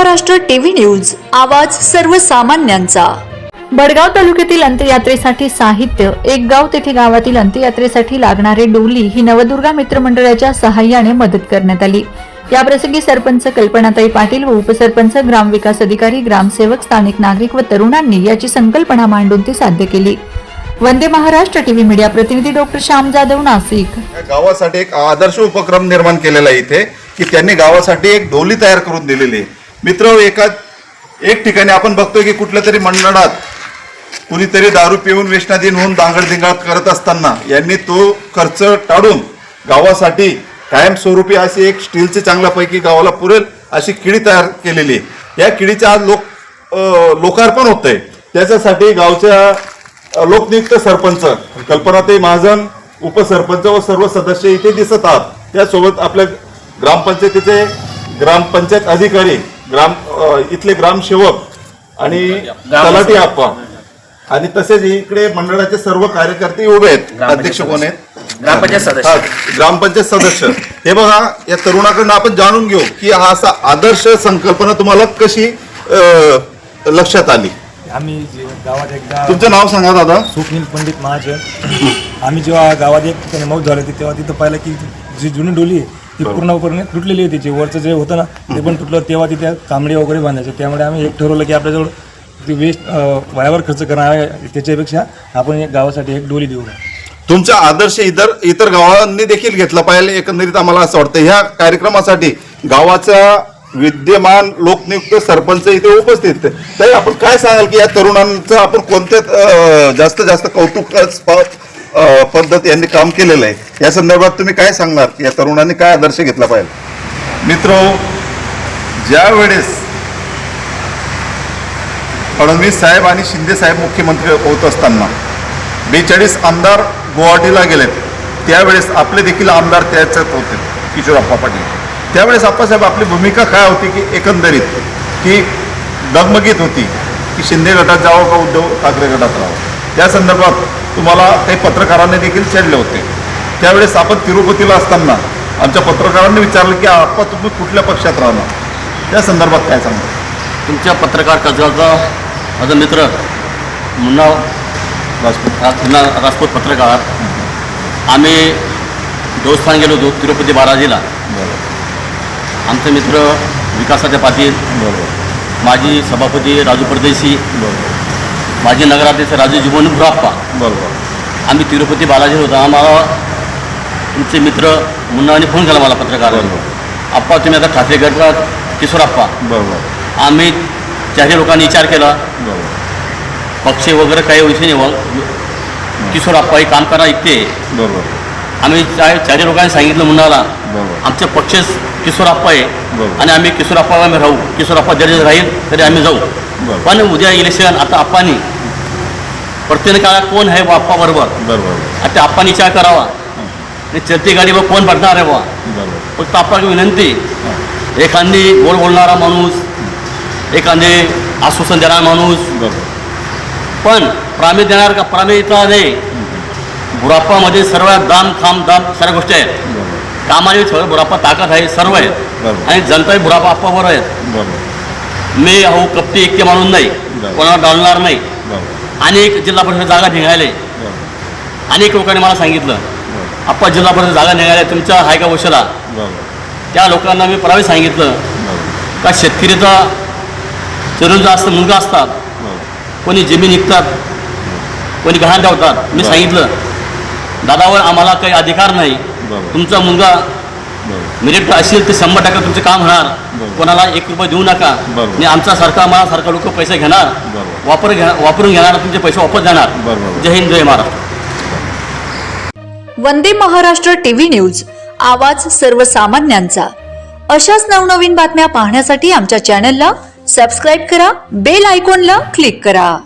Maharashtra TV news आवाज सर्वसामान्यांचा. बडगाव तालुक्यातील अंत्ययात्रेसाठी साहित्य एक गाव तेथे गावातील अंत्ययात्रेसाठी लागणारे डोली ही नवदुर्गा मित्र मंडळाच्या सहाय्याने मदत करण्यात आली. याप्रसंगी सरपंच कल्पनाताई पाटील व उपसरपंच ग्रामविकास अधिकारी ग्रामसेवक स्थानिक नागरिक व तरुणांनी याची संकल्पना मांडून ती साध्य केली. वंदे महाराष्ट्र टीव्ही मीडिया प्रतिनिधी डॉक्टर श्याम जाधव नाशिक. या गावासाठी एक आदर्श उपक्रम निर्माण केलेला आहे इथे की त्यांनी गावासाठी एक डोली तयार करून दिलेली आहे. मित्र एका एक ठिकाणी आपण बघतोय की कुठल्या तरी मंडळात कुणीतरी दारू पिऊन वेशनाधीन होऊन दांगडधिंगाळ करत असताना यांनी तो खर्च टाळून गावासाठी कायमस्वरूपी अशी एक स्टीलची चांगल्यापैकी गावाला पुरेल अशी किडी तयार केलेली आहे. या किडीचं आज लोक लोकार्पण होत आहे त्याच्यासाठी गावच्या लोकनियुक्त सरपंच कल्पनाताई महाजन उपसरपंच व सर्व सदस्य इथे दिसत आहात. त्यासोबत आपल्या ग्रामपंचायतीचे ग्रामपंचायत अधिकारी ग्राम इथले ग्रामसेवक आणि तलाठी आप्पा. आणि तसेच इकडे मंडळाचे सर्व कार्यकर्ते उभे आहेत. अध्यक्ष कोण आहेत? ग्रामपंचायत सदस्य. हा, ग्रामपंचायत सदस्य. हे बघा या तरुणाकडनं आपण जाणून घेऊ की हा असा आदर्श संकल्पना तुम्हाला कशी लक्षात आली? आम्ही जे गावात एकदा तुमचं नाव सांगा दादा. स्वप्नील पंडित महाजन. आम्ही जेव्हा गावात एक ठिकाणी मौत झाली होती तेव्हा तिथं पाहिलं की जी जुनी डोली आहे ती पूर्णपणे तुटलेली होती जे वरचं जे होतं ना ते पण तुटलं. तेव्हा तिथे कांबळे वगैरे बांधायचे. त्यामुळे आम्ही एक ठरवलं की आपल्याजवळ ती वेस्ट वायावर खर्च करणार आहे. त्याच्यापेक्षा आपण एक गावासाठी एक डोली देऊ. तुमचा आदर्श इतर इतर गावांनी देखील घेतला पाहिजे. एकंदरीत आम्हाला असं वाटतं ह्या कार्यक्रमासाठी गावाचा विद्यमान लोकनियुक्त सरपंच इथे उपस्थित. तर आपण काय सांगाल की या तरुणांचं आपण कोणत्या जास्त जास्त कौतुक पद्धत यांनी काम केलेलं आहे. या संदर्भात तुम्ही काय सांगणार? की या तरुणांनी काय आदर्श घेतला पाहिजे? मित्र ज्या वेळेस फडणवीस साहेब आणि शिंदे साहेब मुख्यमंत्री होत असताना बेचाळीस आमदार गुवाहाटीला गेलेत त्यावेळेस आपले देखील आमदार त्याच्यात होते किशोरप्पा पाटील. त्यावेळेस आप्पासाहेब आपली भूमिका काय होती की एकंदरीत? की डगमगीत होती की शिंदे गटात जावं का उद्धव ठाकरे गटात राहावं? त्या संदर्भात तुम्हाला काही पत्रकारांनी देखील छेडले होते. त्यावेळेस आपण तिरुपतीला असताना आमच्या पत्रकारांनी विचारलं की आप्पा तुम्ही कुठल्या पक्षात राहणार? त्या संदर्भात काय सांगता तुमच्या पत्रकार कजगावचा माझा मित्र मुन्ना राजपूत. मुन्ना राजपूत पत्रकार. आम्ही देवस्थान गेलो होतो तिरुपती बालाजीला. बरोबर. आमचे मित्र विकासाचे पाटील बरोबर. माजी सभापती राजू परदेशी माजी नगराध्यक्ष राजू जीवन भुराप्पा बरोबर. आम्ही तिरुपती बालाजी होतो. आम्हाला तुमचे मित्र मुन्नाने फोन केला मला पत्रकार. आप्पा तुम्ही आता ठाकरे गटात किशोरप्पा. बरोबर. आम्ही चारही लोकांनी विचार केला. बरोबर. पक्ष वगैरे काही विषय नाही. किशोरप्पा हे काम करा इथे बरोबर. आम्ही चार चारही लोकांनी सांगितलं मुन्नाला. बरोबर. आमचे पक्ष किशोरप्पा आहे. बरोबर. आणि आम्ही किशोरप्पा आम्ही राहू. किशोरप्पा जरी राहील तरी आम्ही जाऊ. पण उद्या इलेक्शन आता आप्पानी प्रत्येक काळात कोण आहे बा आप्पा बरोबर. बरोबर आता आपण विचार करावा. आणि चलती गाडीवर कोण पडणार आहे बा बरोबर. फक्त आपण विनंती एखादी गोड बोलणारा माणूस एखादे आश्वासन देणारा माणूस. बरोबर. पण प्रामी देणार का प्रामी इथला नाही. बुराप्पामध्ये सर्व दाम खाम दाम सर्व गोष्टी आहेत. कामाने सगळं बुराप्पा ताकद आहे सर्व आहेत. आणि जनताही बुराप्पा आप्पावर आहेत. बरोबर. मी अहो कपटी इतके मानून नाही. कोणाला डालणार नाही. बरोबर. अनेक जिल्हा परिषद जागा निघाले अनेक लोकांनी मला सांगितलं आप्पा जिल्हा परिषद जागा निघाल्या तुमच्या आहे का वशाला त्या लोकांना मी प्रावे सांगितलं का शेतकरीचा तरुण जास्त मुलगा असतात कोणी जमीन विकतात कोणी गहाण ठेवतात मी. सांगितलं दादावर आम्हाला काही अधिकार नाही. तुमचा मुलगा मेरिट असेल तर शंभर टक्के तुमचं काम होणार. कोणाला एक रुपये देऊ नका. आणि आमचा सारखा आम्हाला सारखा लोक पैसे घेणार. वापर घेणार वापरून घेणार तुमचे पैसे वापस जाणार. बरोबर. जय हिंद जय महाराष्ट्र. वंदे महाराष्ट्र टीव्ही न्यूज आवाज सर्वसामान्यांचा. अशाच नवनवीन बातम्या पाहण्यासाठी आमच्या चॅनलला सबस्क्राईब करा बेल आयकॉनला क्लिक करा.